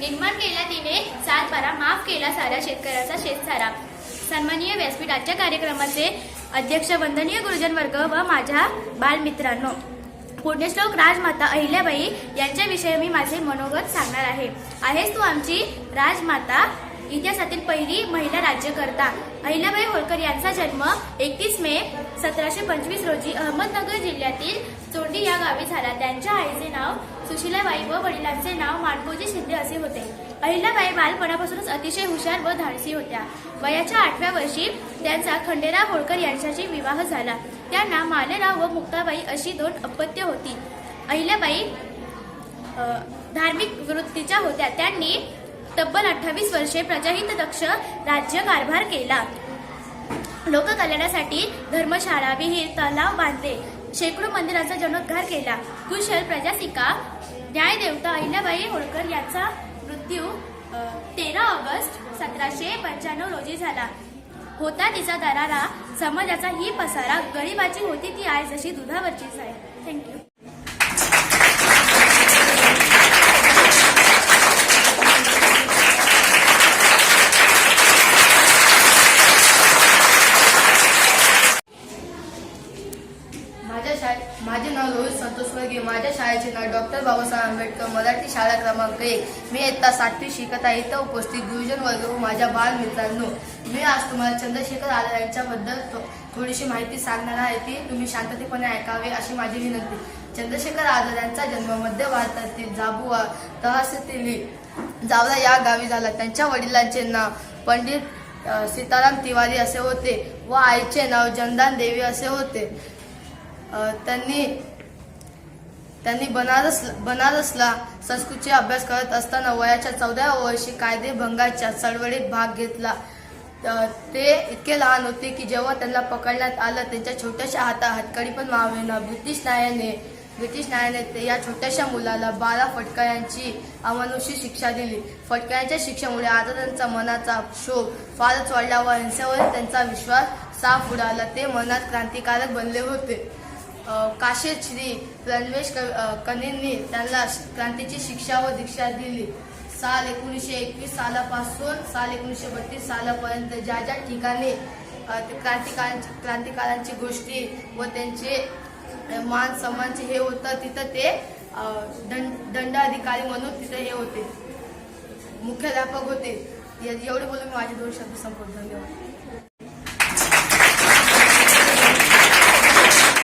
निर्माण केला तिने सात बारा माफ केला साऱ्या शेतकऱ्याचा शेतसारा. सन्माननीय व्यासपीठ आजच्या कार्यक्रमाचे अध्यक्ष वंदनीय गुरुजन वर्ग व माझ्या बालमित्रांनो. पुण्यश्लोक राजमाता अहिल्याबाई यांच्याविषयी मी माझे मनोगत सांगणार आहे. आहेस तू आमची राजमाता? इतिहासातील पहिली महिला राज्यकर्ता. अहिल्याबाई होळकर यांचा जन्म एकतीस मे सतराशे पंचवीस रोजी अहमदनगर जिल्ह्यातील चोंडी या गावी झाला. त्यांच्या आईचे नाव सुशीलाबाई व वडिलांचे नाव माणकोजी शिंदे असे होते. अहिल्याबाई बालपणापासूनच अतिशय हुशार व धाडसी होत्या. वयाच्या आठव्या वर्षी त्यांचा खंडेराव होळकर यांच्याशी विवाह झाला. त्यांना मालेराव व मुक्ताबाई अशी दोन अपत्य होती. अहिल्याबाई धार्मिक वृत्तीच्या होत्या. त्यांनी तब्बल अठ्ठावीस वर्षे प्रजाहित दक्ष राज्य कारभार केला. लोककल्याणासाठी धर्मशाळा विहीर तलाव बांधले. शेकडो मंदिरांचा जीर्णोद्धार केला. कुशल प्रजासिका न्यायदेवता अहिल्याबाई होळकर यांचा मृत्यू तेरा ऑगस्ट सतराशे पंच्याण्णव रोजी झाला. होता तिचा दरारा. समाजाचा ही पसारा गरिबाची होती ती आय जशी दुधावरचीच आहे थँक्यू माझ्या शाळे माझे नाव रोहित माझ्या शाळेचे नाव डॉक्टर बाबासाहेब आंबेडकर मराठी शाळा क्रमांक एक. मी इयत्ता सातवी शिकत आहे. इथं उपस्थित गुरुजन वर्ग व माझ्या बाल मित्रांनो मी आज तुम्हाला चंद्रशेखर आझाद यांच्याबद्दल थोडीशी माहिती सांगणार आहे. ती तुम्ही शांततेपणे ऐकावे अशी माझी विनंती. चंद्रशेखर आझाद यांचा जन्म मध्य भारतातील जाबुआ तहसील जावला या गावी झाला. त्यांच्या वडिलांचे नाव पंडित सीताराम तिवारी असे होते व आईचे नाव जनदान देवी असे होते. त्यांनी त्यांनी बनारस बनारसला संस्कृतचे अभ्यास करत असताना वयाच्या चौदाव्या वर्षी कायदे भंगाच्या चळवळीत भाग घेतला. ते इतके लहान होते की जेव्हा त्यांना पकडण्यात आलं त्यांच्या छोट्याशा हाता हातकडी पण मावेना. ब्रिटिश न्यायाने ब्रिटिश न्यायाने ते या छोट्याशा मुलाला बारा फटकायांची अमानुषी शिक्षा दिली. फटकायांच्या शिक्षेमुळे आता त्यांचा मनाचा शोक फारच वाढला व हिंसेवर त्यांचा विश्वास साफ उडाला. ते मनात क्रांतिकारक बनले होते. काशे काशीद श्री रणवेश क- कनींनी त्यांना श- क्रांतीची शिक्षा व दीक्षा दिली. साल एकोणीसशे एकवीस सालापासून साल एकोणीसशे बत्तीस सालापर्यंत ज्या ज्या ठिकाणी ते क्रांतिकारांची क्रांतिकारांची गोष्टी व त्यांचे मान सन्मानचे हे होतं तिथं ते दंड दंडाधिकारी म्हणून तिथं हे होते. मुख्याध्यापक होते. एवढे बोलून माझे दोन शब्द संपवत. धन्यवाद.